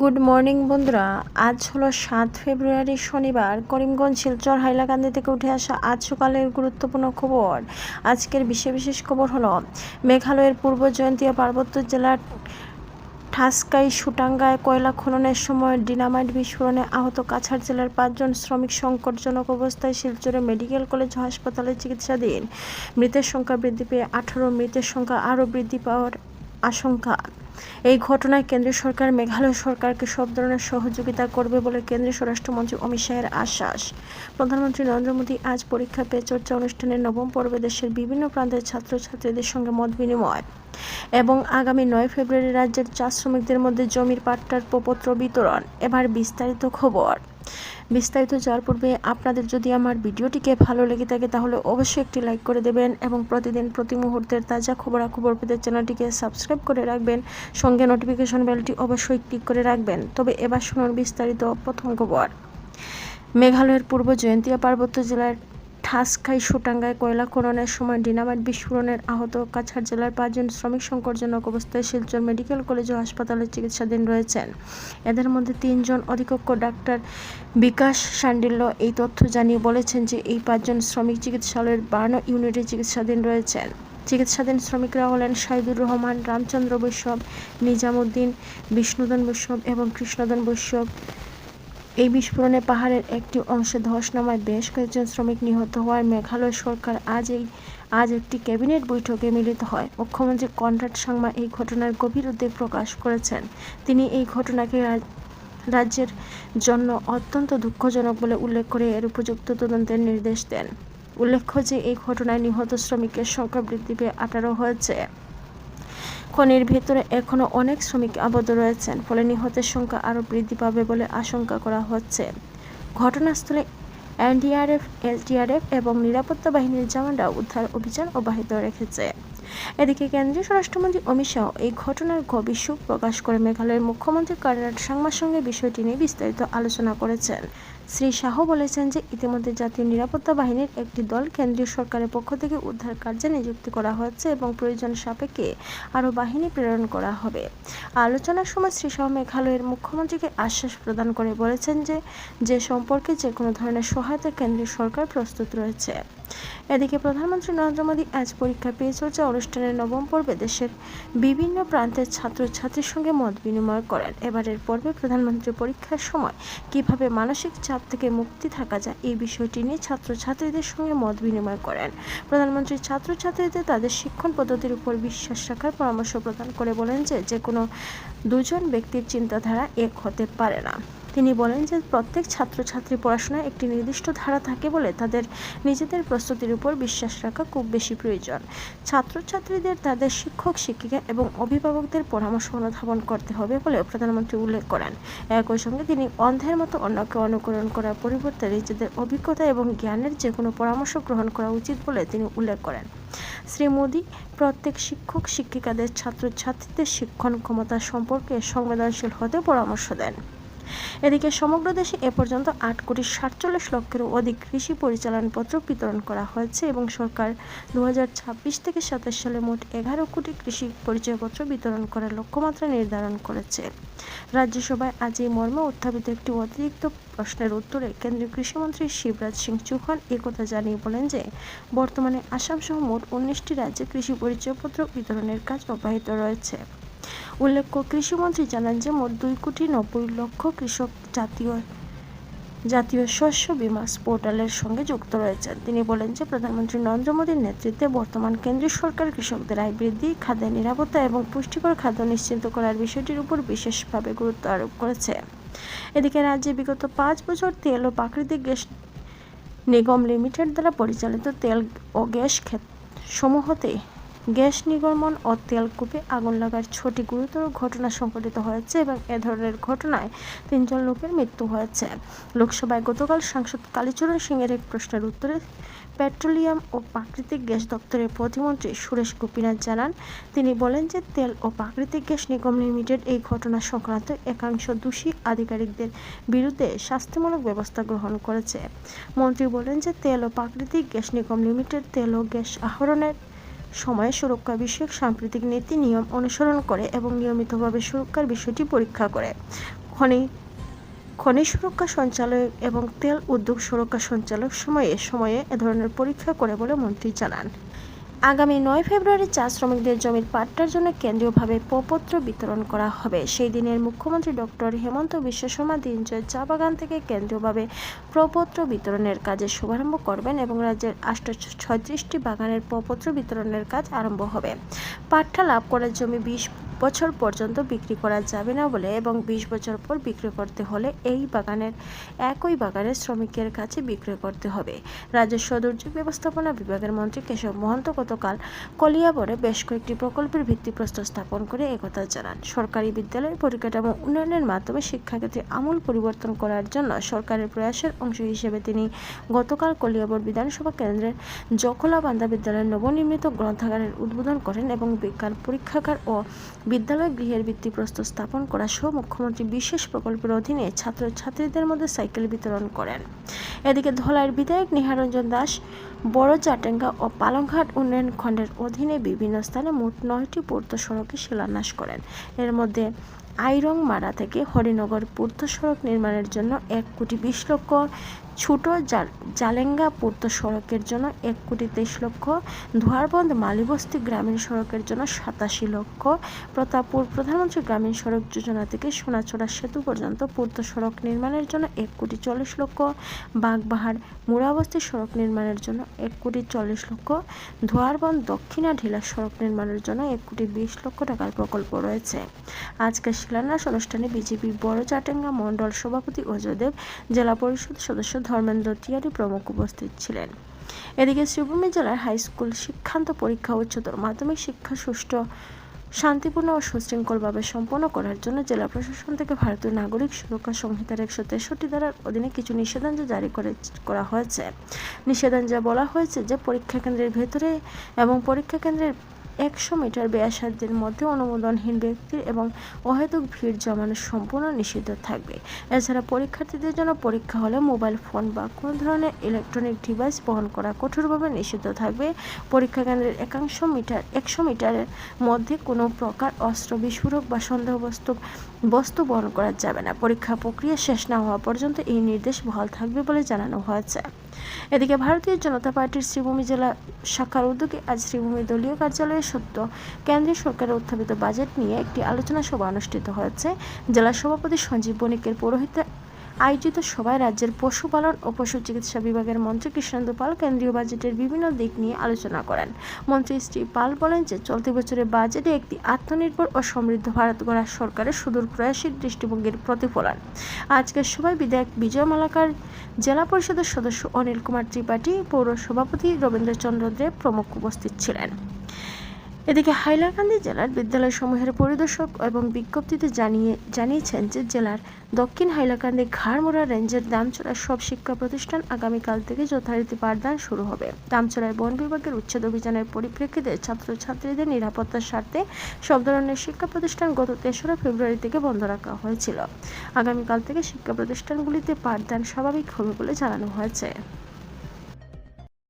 Good morning বন্ধুরা। আজ হলো সাত ফেব্রুয়ারি, শনিবার। করিমগঞ্জ, শিলচর, হাইলাকান্দি থেকে উঠে আসা আজ সকালের গুরুত্বপূর্ণ খবর। আজকের বিশেষ বিশেষ খবর হলো, মেঘালয়ের পূর্ব জয়ন্তীয় পার্বত্য জেলার ঠাসকাই, সুটাঙ্গায় কয়লা খননের সময় ডিনামাইট বিস্ফোরণে আহত কাছাড় জেলার পাঁচজন শ্রমিক সংকটজনক অবস্থায় শিলচরে মেডিকেল কলেজ হাসপাতালে চিকিৎসাধীন। মৃতের সংখ্যা বৃদ্ধি পেয়ে আঠারো, মৃতের সংখ্যা আরও বৃদ্ধি পাওয়ার আশঙ্কা। এই ঘটনায় কেন্দ্রীয় সরকার, মেঘালয় সরকারকে সব ধরনের সহযোগিতা করবে বলে কেন্দ্রীয় স্বরাষ্ট্রমন্ত্রী অমিত শাহের আশ্বাস। প্রধানমন্ত্রী নরেন্দ্র মোদী আজ পরীক্ষা পে চর্চা অনুষ্ঠানের নবম পর্বে দেশের বিভিন্ন প্রান্তের ছাত্রছাত্রীদের সঙ্গে মত বিনিময় এবং আগামী নয় ফেব্রুয়ারি রাজ্যের চা শ্রমিকদের মধ্যে জমির পাট্টার প্রপত্র বিতরণ। এবার বিস্তারিত খবর। বিস্তারিত যাওয়ার পূর্বে আপনাদের যদি আমার ভিডিওটিকে ভালো লেগে থাকে, তাহলে অবশ্যই একটি লাইক করে দেবেন এবং প্রতিদিন প্রতি মুহূর্তের তাজা খবরাখবর পেতে চ্যানেলটিকে সাবস্ক্রাইব করে রাখবেন। সঙ্গে নোটিফিকেশন বেলটি অবশ্যই ক্লিক করে রাখবেন। তবে এবার শুনুন বিস্তারিত প্রথম খবর। মেঘালয়ের পূর্ব জয়ন্তিয়া পার্বত্য জেলার ঠাসখাই সুটাঙ্গায় কয়লা খননের সময় ডিনামাইট বিস্ফোরণের আহত কাছাড় জেলার পাঁচজন শ্রমিক সংকটজনক অবস্থায় শিলচর মেডিকেল কলেজ ও হাসপাতালে চিকিৎসাধীন রয়েছেন। এদের মধ্যে তিনজন অধিকক্ষ ডাক্তার বিকাশ শান্ডিল্য এই তথ্য জানিয়ে বলেছেন যে এই পাঁচজন শ্রমিক চিকিৎসালয়ের বার্ন ইউনিটে চিকিৎসাধীন রয়েছেন। চিকিৎসাধীন শ্রমিকরা হলেন সাইদুর রহমান, রামচন্দ্র বৈশ্যব নিজামুদ্দিন বিষ্ণুদন বৈশ্যব এবং কৃষ্ণদন বৈশ্যব এই বিস্ফোরণে পাহাড়ের একটি অংশে ধস নামায় বেশ কয়েকজন শ্রমিক নিহত হওয়ায় মেঘালয় সরকার আজ এই, আজ একটি ক্যাবিনেট বৈঠকে মিলিত হয়। মুখ্যমন্ত্রী কনরাড সাংমা এই ঘটনার গভীর উদ্বেগ প্রকাশ করেছেন। তিনি এই ঘটনাকে রাজ- রাজ্যের জন্য অত্যন্ত দুঃখজনক বলে উল্লেখ করে এর উপযুক্ত তদন্তের নির্দেশ দেন। উল্লেখ্য যে, এই ঘটনায় নিহত শ্রমিকের সংখ্যা বৃদ্ধি পেয়ে আঠারো হয়েছে। খনির ভেতরে এখনও অনেক শ্রমিক আবদ্ধ রয়েছেন, ফলে নিহতের সংখ্যা আরও বৃদ্ধি পাবে বলে আশঙ্কা করা হচ্ছে। ঘটনাস্থলে এনডিআরএফ এসডিআরএফ এবং নিরাপত্তা বাহিনীর জওয়ানরা উদ্ধার অভিযান অব্যাহত রেখেছে। এদিকে কেন্দ্রীয় স্বরাষ্ট্রমন্ত্রী অমিত শাহ এই ঘটনার গভীর শোক প্রকাশ করে মেঘালয়ের মুখ্যমন্ত্রী কর্ণাট সাংমার সঙ্গে বিষয়টি নিয়ে বিস্তারিত আলোচনা করেছেন। শ্রী শাহ বলেছেন যে ইতিমধ্যে জাতীয় নিরাপত্তা বাহিনীর একটি দল কেন্দ্রীয় সরকারের পক্ষ থেকে উদ্ধার কার্যে নিযুক্তি করা হয়েছে এবং প্রয়োজন সাপেক্ষে আরও বাহিনী প্রেরণ করা হবে। আলোচনার সময় শ্রী শাহ মেঘালয়ের মুখ্যমন্ত্রীকে আশ্বাস প্রদান করে বলেছেন যে যে সম্পর্কে যে কোনো ধরনের সহায়তা কেন্দ্রীয় সরকার প্রস্তুত রয়েছে। এদিকে প্রধানমন্ত্রী নরেন্দ্র মোদী আজ পরীক্ষা পেয়ে চর্চা অনুষ্ঠানের নবম পর্বে দেশের বিভিন্ন প্রান্তের ছাত্রছাত্রীর সঙ্গে মত বিনিময় করেন। এবারের পর্বে প্রধানমন্ত্রী পরীক্ষার সময় কীভাবে মানসিক চাপ থেকে মুক্তি থাকা যায়, এই বিষয়টি নিয়ে ছাত্রছাত্রীদের সঙ্গে মত বিনিময় করেন। প্রধানমন্ত্রী ছাত্রছাত্রীদের তাদের শিক্ষণ পদ্ধতির উপর বিশ্বাস রাখার পরামর্শ প্রদান করে বলেন যে যে কোনো দুজন ব্যক্তির চিন্তাধারা এক হতে পারে না। তিনি বলেন যে প্রত্যেক ছাত্রছাত্রী পড়াশোনায় একটি নির্দিষ্ট ধারা থাকে বলে তাদের নিজেদের প্রস্তুতির উপর বিশ্বাস রাখা খুব বেশি প্রয়োজন। ছাত্রছাত্রীদের তাদের শিক্ষক, শিক্ষিকা এবং অভিভাবকদের পরামর্শ অনুধাবন করতে হবে বলে প্রধানমন্ত্রী উল্লেখ করেন। একই সঙ্গে তিনি অন্ধের মতো অন্যকে অনুকরণ করার পরিবর্তে নিজেদের অভিজ্ঞতা এবং জ্ঞানের যে কোনো পরামর্শ গ্রহণ করা উচিত বলে তিনি উল্লেখ করেন। শ্রী মোদী, প্রত্যেক শিক্ষক, শিক্ষিকাদের, ছাত্রছাত্রীদের শিক্ষণ ক্ষমতা সম্পর্কে সংবেদনশীল হতে পরামর্শ দেন। এদিকে সমগ্র দেশে এ পর্যন্ত আট কোটি সাতচল্লিশ লক্ষেরও অধিক কৃষি পরিচালনপত্র বিতরণ করা হয়েছে এবং সরকার দুহাজার ছাব্বিশ থেকে সাতাশ সালে মোট এগারো কোটি কৃষি পরিচয়পত্র বিতরণ করার লক্ষ্যমাত্রা নির্ধারণ করেছে। রাজ্যসভায় আজ এই মর্মে উত্থাপিত একটি অতিরিক্ত প্রশ্নের উত্তরে কেন্দ্রীয় কৃষিমন্ত্রী শিবরাজ সিং চৌহান একথা জানিয়ে বলেন যে, বর্তমানে আসাম সহ মোট উনিশটি রাজ্যে কৃষি পরিচয়পত্র বিতরণের কাজ অব্যাহত রয়েছে। উল্লেখ্য, কৃষিমন্ত্রী জানান যে মোট দুই কোটি নব্বই লক্ষ কৃষক জাতীয় জাতীয় শস্য বীমা পোর্টালের সঙ্গে যুক্ত রয়েছেন। তিনি বলেন যে প্রধানমন্ত্রী নরেন্দ্র মোদীর নেতৃত্বে বর্তমান কেন্দ্রীয় সরকার কৃষকদের আয় বৃদ্ধি, খাদ্যের নিরাপত্তা এবং পুষ্টিকর খাদ্য নিশ্চিত করার বিষয়টির উপর বিশেষভাবে গুরুত্ব আরোপ করেছে। এদিকে রাজ্যে বিগত পাঁচ বছর তেল ও প্রাকৃতিক গ্যাস নিগম লিমিটেড দ্বারা পরিচালিত তেল ও গ্যাস ক্ষেত সমূহতে গ্যাস নির্গমন ও তেলকূপে আগুন লাগার ছটি গুরুতর ঘটনা সংঘটিত হয়েছে এবং এ ধরনের ঘটনায় তিনজন লোকের মৃত্যু হয়েছে। লোকসভায় গতকাল সাংসদ কালীচরণ সিংয়ের এক প্রশ্নের উত্তরে পেট্রোলিয়াম ও প্রাকৃতিক গ্যাস দপ্তরের প্রতিমন্ত্রী সুরেশ গোপীনাথ জানান, তিনি বলেন যে তেল ও প্রাকৃতিক গ্যাস নিগম লিমিটেড এই ঘটনা সংক্রান্ত একাংশ দোষী আধিকারিকদের বিরুদ্ধে শাস্তিমূলক ব্যবস্থা গ্রহণ করেছে। মন্ত্রী বলেন যে তেল ও প্রাকৃতিক গ্যাস নিগম লিমিটেড তেল ও গ্যাস আহরণের সময় সুরক্ষা বিষয়ক সাম্প্রতিক নীতি নিয়ম অনুসরণ করে এবং নিয়মিতভাবে সুরক্ষার বিষয়টি পরীক্ষা করে। খনি খনি সুরক্ষা সঞ্চালক এবং তেল উদ্যোগ সুরক্ষা সঞ্চালক সময়ে সময়ে এ ধরনের পরীক্ষা করে বলে মন্ত্রী জানান। আগামী নয় ফেব্রুয়ারি চা শ্রমিকদের জমির পাট্টার জন্য কেন্দ্রীয়ভাবে প্রপত্র বিতরণ করা হবে। সেই দিনের মুখ্যমন্ত্রী ডক্টর হেমন্ত বিশ্ব শর্মা দিনজয় চা বাগান থেকে কেন্দ্রীয়ভাবে প্রপত্র বিতরণের কাজের শুভারম্ভ করবেন এবং রাজ্যের আটশো ছয়ত্রিশটি বাগানের প্রপত্র বিতরণের কাজ আরম্ভ হবে। পাট্টা লাভ করার জমি বিশ বছর পর্যন্ত বিক্রি করা যাবে না বলে এবং বিশ বছর পর বিক্রি করতে হলে এই বাগানের একই বাগানের শ্রমিকের কাছে বিক্রয় করতে হবে। রাজ্যের সদুর্যোগ ব্যবস্থাপনা বিভাগের মন্ত্রী কেশব মহন্ত গতকাল কলিয়াবরে বেশ কয়েকটি প্রকল্পের ভিত্তিপ্রস্তর স্থাপন করে একথা জানান। সরকারি বিদ্যালয়ের পরিকাঠামো উন্নয়নের মাধ্যমে শিক্ষাক্ষেত্রে আমূল পরিবর্তন করার জন্য সরকারের প্রয়াসের অংশ হিসেবে তিনি গতকাল কলিয়াবর বিধানসভা কেন্দ্রের জখলাবান্ধা বিদ্যালয়ের নবনির্মিত গ্রন্থাগারের উদ্বোধন করেন এবং বিজ্ঞান পরীক্ষাগার ও বিদ্যালয় গৃহের ভিত্তিপ্রস্তর স্থাপন করা সহ মুখ্যমন্ত্রী বিশেষ প্রকল্পের অধীনে ছাত্রছাত্রীদের মধ্যে সাইকেল বিতরণ করেন। এদিকে ধলাইয়ের বিধায়ক নিহারঞ্জন দাস বড় চাটেঙ্গা ও পালংঘাট উন্নয়ন খণ্ডের অধীনে বিভিন্ন স্থানে মোট নয়টি পূর্ত সড়কে শিলান্যাস করেন। এর মধ্যে আইরং মারা থেকে হরিনগর পূর্ত সড়ক নির্মাণের জন্য এক কোটি বিশ লক্ষ, ছোট জালেঙ্গা পূর্ত সড়কের জন্য এক কোটি তেইশ লক্ষ, ধোয়ারবন্দ মালিবস্তি গ্রামীণ সড়কের জন্য সাতাশি লক্ষ, প্রতাপপুর প্রধানমন্ত্রী গ্রামীণ সড়ক যোজনা থেকে সোনাচড়া সেতু পর্যন্ত পূর্ত সড়ক নির্মাণের জন্য এক কোটি চল্লিশ লক্ষ, বাগবাহার মুড়াবস্তি সড়ক নির্মাণের জন্য এক কোটি চল্লিশ লক্ষ। ধোয়ারবন দক্ষিণা ঢিলা সড়ক নির্মাণের জন্য এক কোটি বিশ লক্ষ টাকার প্রকল্প রয়েছে। আজকের শিলান্যাস অনুষ্ঠানে বিজেপি বড় চাটেঙ্গা মন্ডল সভাপতি অজয়দেব, জেলা পরিষদ সদস্য ধর্মেন্দ্র তিয়ারি প্রমুখ উপস্থিত ছিলেন। এদিকে শ্রীভূমি জেলার হাইস্কুল শিক্ষান্ত পরীক্ষা উচ্চতর মাধ্যমিক শিক্ষা সুষ্ঠু শান্তিপূর্ণ ও সুশৃঙ্খলভাবে সম্পন্ন করার জন্য জেলা প্রশাসন থেকে ভারতীয় নাগরিক সুরক্ষা সংহিতার একশো তেষট্টি ধারার অধীনে কিছু নিষেধাজ্ঞা জারি করে, করা হয়েছে। নিষেধাজ্ঞা বলা হয়েছে যে, পরীক্ষা কেন্দ্রের ভেতরে এবং পরীক্ষা কেন্দ্রের একশো মিটার ব্যাসার্ধের মধ্যে অনুমোদনহীন ব্যক্তির এবং অহেতুক ভিড় জমানো সম্পূর্ণ নিষিদ্ধ থাকবে। এছাড়া পরীক্ষার্থীদের জন্য পরীক্ষা হলে মোবাইল ফোন বা কোনো ধরনের ইলেকট্রনিক ডিভাইস বহন করা কঠোরভাবে নিষিদ্ধ থাকবে। পরীক্ষা কেন্দ্রের একাংশ মিটার, একশো মিটারের মধ্যে কোনো প্রকার অস্ত্র বিস্ফোরক বা সন্দেহবস্তু বস্তু বহন করা যাবে না। পরীক্ষা প্রক্রিয়া শেষ না হওয়া পর্যন্ত এই নির্দেশ বহাল থাকবে বলে জানানো হয়েছে। এদিকে ভারতীয় জনতা পার্টির শ্রীভূমি জেলা শাখার উদ্যোগে আজ শ্রীভূমি দলীয় কার্যালয়ে সত্য কেন্দ্রীয় সরকারের উত্থাপিত বাজেট নিয়ে একটি আলোচনা সভা অনুষ্ঠিত হয়েছে। জেলা সভাপতি সঞ্জীব বণিকের পৌরোহিত্যে আয়োজিত সভায় রাজ্যের পশুপালন ও পশু চিকিৎসা বিভাগের মন্ত্রী কৃষ্ণেন্দু পাল কেন্দ্রীয় বাজেটের বিভিন্ন দিক নিয়ে আলোচনা করেন। মন্ত্রী শ্রী পাল বলেন যে, চলতি বছরের বাজেটে একটি আত্মনির্ভর ও সমৃদ্ধ ভারত গড়ার সরকারের সুদূর প্রয়াসী দৃষ্টিভঙ্গির প্রতিফলন। আজকের সভায় বিধায়ক বিজয় মালাকার, জেলা পরিষদের সদস্য অনিল কুমার ত্রিপাঠী, পৌর সভাপতি রবীন্দ্রচন্দ্র দেব প্রমুখ উপস্থিত ছিলেন। এদিকে হাইলাকান্দি জেলার বিদ্যালয়সমূহের পরিদর্শক এবং বিজ্ঞপ্তিতে জানিয়ে, জানিয়েছেন যে জেলার দক্ষিণ হাইলাকান্দি ঘাড়মোড়া রেঞ্জের দামচড়ার সব শিক্ষা প্রতিষ্ঠান আগামীকাল থেকে যথারীতি পাঠদান শুরু হবে। দামচড়ায় বন বিভাগের উচ্ছেদ অভিযানের পরিপ্রেক্ষিতে ছাত্রছাত্রীদের নিরাপত্তার স্বার্থে সব ধরনের শিক্ষা প্রতিষ্ঠান গত তেসরা ফেব্রুয়ারি থেকে বন্ধ রাখা হয়েছিল। আগামীকাল থেকে শিক্ষা প্রতিষ্ঠানগুলিতে পাঠদান স্বাভাবিক হবে বলে জানানো হয়েছে।